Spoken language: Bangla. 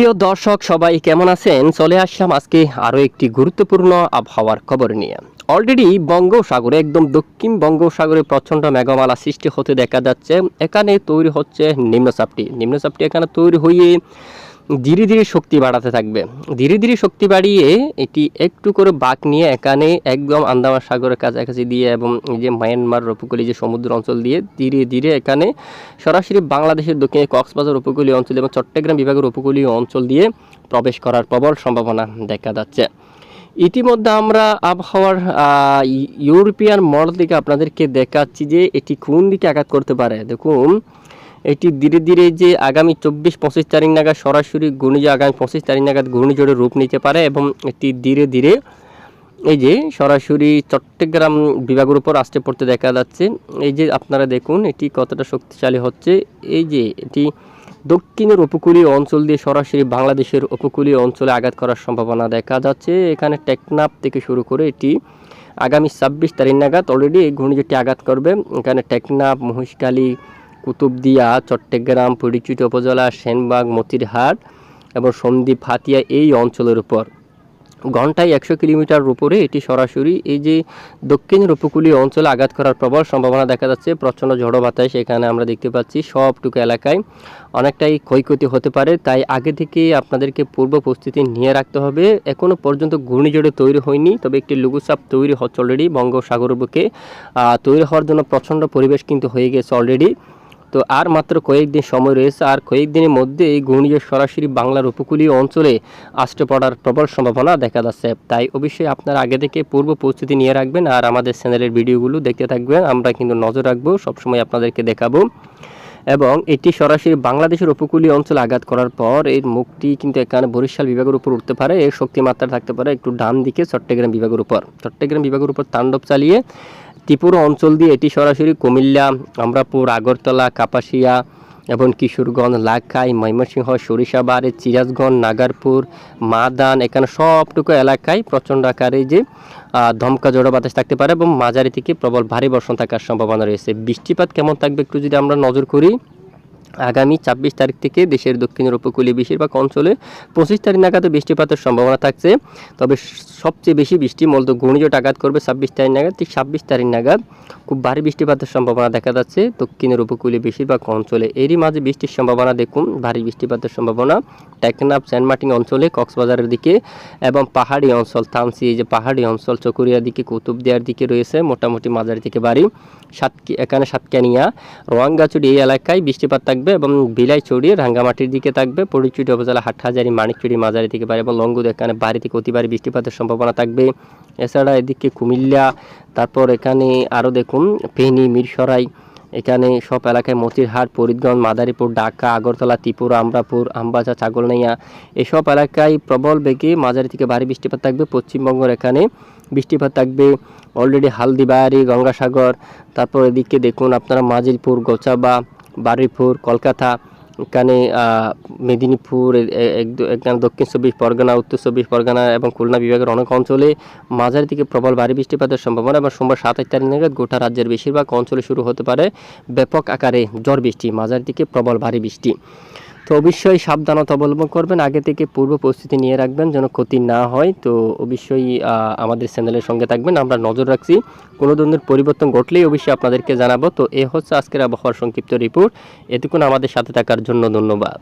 প্রিয় দর্শক, সবাই কেমন আছেন? চলে আসলাম আজকে আরও একটি গুরুত্বপূর্ণ আবহাওয়ার খবর নিয়ে। অলরেডি বঙ্গোসাগরে একদম দক্ষিণ বঙ্গোসাগরে প্রচণ্ড মেঘমালা সৃষ্টি হতে দেখা যাচ্ছে। এখানে তৈরি হচ্ছে নিম্নচাপটি। নিম্নচাপটি এখানে তৈরি হয়ে ধীরে ধীরে শক্তি বাড়াতে থাকবে। ধীরে ধীরে শক্তি বাড়িয়ে এটি একটু করে বাঁক নিয়ে এখানে একদম আন্দামান সাগরের কাছাকাছি দিয়ে এবং এই যে মায়ানমার উপকূলীয় যে সমুদ্র অঞ্চল দিয়ে ধীরে ধীরে এখানে সরাসরি বাংলাদেশের দক্ষিণে কক্সবাজার উপকূলীয় অঞ্চল এবং চট্টগ্রাম বিভাগের উপকূলীয় অঞ্চল দিয়ে প্রবেশ করার প্রবল সম্ভাবনা দেখা যাচ্ছে। ইতিমধ্যে আমরা আবহাওয়ার ইউরোপিয়ান মডেল থেকে আপনাদেরকে দেখাচ্ছি যে এটি কোন দিকে আঘাত করতে পারে। দেখুন এটি ধীরে ধীরে যে আগামী চব্বিশ, পঁচিশ তারিখ নাগাদ সরাসরি ঘূর্ণিঝড়, আগামী পঁচিশ তারিখ নাগাদ ঘূর্ণিঝড়ের রূপ নিতে পারে এবং এটি ধীরে ধীরে এই যে সরাসরি চট্টগ্রাম বিভাগের উপর আসতে পড়তে দেখা যাচ্ছে। এই যে আপনারা দেখুন, এটি কতটা শক্তিশালী হচ্ছে। এই যে এটি দক্ষিণের উপকূলীয় অঞ্চল দিয়ে সরাসরি বাংলাদেশের উপকূলীয় অঞ্চলে আঘাত করার সম্ভাবনা দেখা যাচ্ছে। এখানে টেকনাপ থেকে শুরু করে এটি আগামী ছাব্বিশ তারিখ নাগাদ অলরেডি এই ঘূর্ণিঝড়টি আঘাত করবে। এখানে টেকনাপ মহিষকালী কুতুবদিয়া, চট্টগ্রাম পরিচিত উপজেলা, সেনবাগ, মতিরহাট এবং সন্দ্বীপ, হাতিয়া এই অঞ্চলের উপর। ঘন্টায় একশো কিলোমিটার উপরে এটি সরাসরি এই যে দক্ষিণের উপকূলীয় অঞ্চলে আঘাত করার প্রবল সম্ভাবনা দেখা যাচ্ছে, প্রচণ্ড ঝড়ো বাতাস এখানে আমরা দেখতে পাচ্ছি সবটুকু এলাকায়। অনেকটাই ক্ষয়ক্ষতি হতে পারে, তাই আগে থেকে আপনাদেরকে পূর্ব প্রস্তুতি নিয়ে রাখতে হবে। এখনও পর্যন্ত ঘূর্ণিঝড়ে তৈরি হয়নি, তবে একটি লঘুচাপ তৈরি হচ্ছে অলরেডি বঙ্গোসাগর বুকে। তৈরি হওয়ার জন্য প্রচণ্ড পরিবেশ কিন্তু হয়ে গেছে অলরেডি তো আর মাত্র কয়েকদিন সময় রয়েছে, আর কয়েকদিনের মধ্যে এই ঘূর্ণিঝড় সরাসরি বাংলার উপকূলীয় অঞ্চলে আসতে পড়ার প্রবল সম্ভাবনা দেখা যাচ্ছে। তাই অবশ্যই আপনারা আগে থেকে পূর্ব প্রস্তুতি নিয়ে রাখবেন, আর আমাদের চ্যানেলের ভিডিওগুলো দেখতে থাকবেন। আমরা কিন্তু নজর রাখব, সবসময় আপনাদেরকে দেখাবো। এবং এটি সরাসরি বাংলাদেশের উপকূলীয় অঞ্চলে আঘাত করার পর এর মুখটি কিন্তু এখানে বরিশাল বিভাগের উপর উঠতে পারে। এর শক্তিমাত্রা থাকতে পারে একটু ডান দিকে চট্টগ্রাম বিভাগের উপর। চট্টগ্রাম বিভাগের উপর তাণ্ডব চালিয়ে ত্রিপুরা অঞ্চল দিয়ে এটি সরাসরি কুমিল্লা, আমরাপুর, আগরতলা, কাপাসিয়া এবং কিশোরগঞ্জ, লাখাই, ময়মনসিংহ, সরিষাবাড়ি চিরাজগঞ্জ নাগারপুর, মাদান, এখানে সবটুকু এলাকায় প্রচণ্ড আকারে যে ধমকা, জড়ো বাতাস থাকতে পারে এবং মাঝারি থেকে প্রবল ভারী বর্ষণ থাকার সম্ভাবনা রয়েছে। বৃষ্টিপাত কেমন থাকবে একটু যদি আমরা নজর করি আগামী ছাব্বিশ তারিখ থেকে দেশের দক্ষিণের উপকূলীয় বেশিরভাগ অঞ্চলে পঁচিশ তারিখ নাগাদ বৃষ্টিপাতের সম্ভাবনা থাকছে। তবে সবচেয়ে বেশি বৃষ্টি মূলত ঘূর্ণিঝড় আঘাত করবে ছাব্বিশ তারিখ নাগাদ। ঠিক ছাব্বিশ তারিখ নাগাদ খুব ভারী বৃষ্টিপাতের সম্ভাবনা দেখা যাচ্ছে দক্ষিণের উপকূলীয় বেশিরভাগ অঞ্চলে। এরই মাঝে বৃষ্টির সম্ভাবনা দেখুন। ভারী বৃষ্টিপাতের সম্ভাবনা টেকনাফ, সেন্ট অঞ্চলে, কক্সবাজারের দিকে এবং পাহাড়ি অঞ্চল থানসি এই যে পাহাড়ি অঞ্চল, চকুরিয়ার দিকে, কুতুবদিয়ার দিকে রয়েছে মোটামুটি মাঝারি থেকে বাড়ি সাতকি এখানে সাতকানিয়া রোয়াঙ্গাচুরি এই এলাকায় বৃষ্টিপাত থাকবে। এবং বিলাইচড়ি রাঙ্গামাটির দিকে থাকবে। পরিচুটি উপজেলা হাটহাজারি, মানিকচুরি, মাঝারি থেকে বাড়ি এবং লঙ্গুদ, এখানে বাড়ি থেকে অতি ভারী বৃষ্টিপাতের সম্ভাবনা থাকবে। এছাড়া এদিকে কুমিল্লা, তারপর এখানে আরও দেখুন, ফেনী, মিরসরাই, এখানে সব এলাকায় মতিরহাট, ফরিদগঞ্জ, মাদারীপুর, ঢাকা, আগরতলা, ত্রিপুরা, আমরাপুর আমবাজা ছাগলনাইয়া, এসব এলাকায় প্রবল বেগে মাঝারি থেকে ভারী বৃষ্টিপাত থাকবে। পশ্চিমবঙ্গের এখানে বৃষ্টিপাত থাকবে। অলরেডি হালদিবাড়ি, গঙ্গাসাগর, তারপর এদিকে দেখুন আপনারা মাজিলপুর, গোচাবা বারুইপুর, কলকাতা, এখানে মেদিনীপুর এখানে দক্ষিণ চব্বিশ পরগনা, উত্তর চব্বিশ পরগনা এবং খুলনা বিভাগের অনেক অঞ্চলে মাঝারি থেকে প্রবল ভারী বৃষ্টিপাতের সম্ভাবনা এবং সোমবার সাতাশ তারিখ নাগাদ গোটা রাজ্যের বেশিরভাগ অঞ্চলে শুরু হতে পারে ব্যাপক আকারে জ্বর বৃষ্টি, মাঝারি থেকে প্রবল ভারী বৃষ্টি। তো অবশ্যই সাবধানতা অবলম্বন করবেন। আগে থেকে পূর্ব প্রস্তুতি নিয়ে রাখবেন যেন ক্ষতি না হয়। তো অবশ্যই আমাদের চ্যানেলের সঙ্গে থাকবেন। আমরা নজর রাখছি। কোনো ধরনের পরিবর্তন ঘটলেই অবশ্যই আপনাদেরকে জানাব। তো এ হচ্ছে আজকের আবহাওয়ার সংক্ষিপ্ত রিপোর্ট। এতক্ষণ আমাদের সাথে থাকার জন্য ধন্যবাদ।